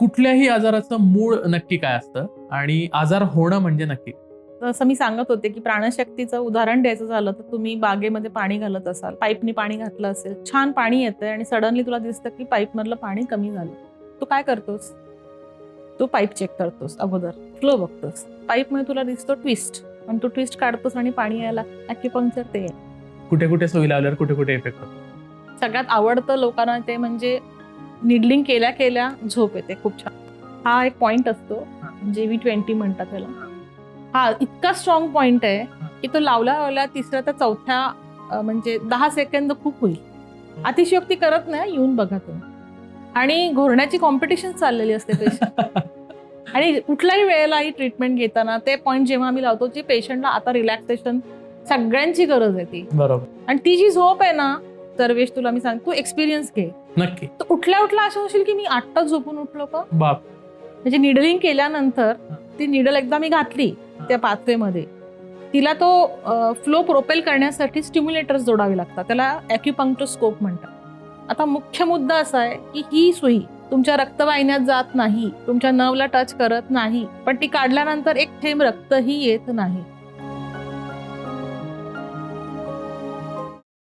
कुठल्याही आजाराचं मूळ नक्की काय असतं आणि आजार होणं म्हणजे नक्की? जसं मी सांगत होते की प्राणशक्तीचं उदाहरण द्यायचं झालं तर तुम्ही बागेमध्ये पाणी घालत असाल पाईपनी पाणी घातलं असेल छान पाणी येतंय आणि सडनली तुला दिसतं की पाईपमधलं पाणी कमी झालं. तू काय करतोस? तू पाईप चेक करतोस अगोदर फ्लो बघतोस. पाईपमध्ये तुला दिसतो ट्विस्ट आणि तू ट्विस्ट काढतोस आणि पाणी यायला ॲक्युपंक्चर ते. कुठे कुठे सोयी लावल्यावर कुठे कुठे इफेक्ट होतो? सगळ्यात आवडतं लोकांना ते म्हणजे निडलिंग केल्या केल्या झोप येते खूप छान. हा एक पॉइंट असतो जे व्ही ट्वेंटी म्हणतात त्याला. हा. इतका स्ट्रॉंग पॉइंट आहे की तो लावल्या लावल्या तिसऱ्या त्या चौथ्या म्हणजे दहा सेकंद खूप होईल. अतिशयोक्ती करत नाही येऊन बघा तुम्ही. आणि घोरण्याची कॉम्पिटिशन चाललेली असते पेशंट आणि कुठल्याही वेळेला ही ट्रीटमेंट घेताना ते पॉइंट जेव्हा आम्ही लावतो जे पेशंटला आता रिलॅक्सेशन सगळ्यांची गरज आहे ती. बरोबर. आणि ती जी झोप आहे ना सर्वेश तुला मी सांग तू एक्सपिरियन्स घे. नक्की. तर उठल्या उठल्या असं होशील की मी आठ तास झोपून उठलो का? बाप. म्हणजे निडलिंग केल्यानंतर ती निडल एकदा मी घातली त्या पाथवेमध्ये. तिला तो फ्लो प्रोपेल करण्यासाठी स्टिम्युलेटर्स जोडावे लागतात. त्याला ॲक्युपंक्टोस्कोप म्हणतात. आता मुख्य मुद्दा असा आहे की ही सुई तुमच्या रक्तवाहिन्यात जात नाही तुमच्या नवला टच करत नाही पण ती काढल्यानंतर एक थेंब रक्तही येत नाही.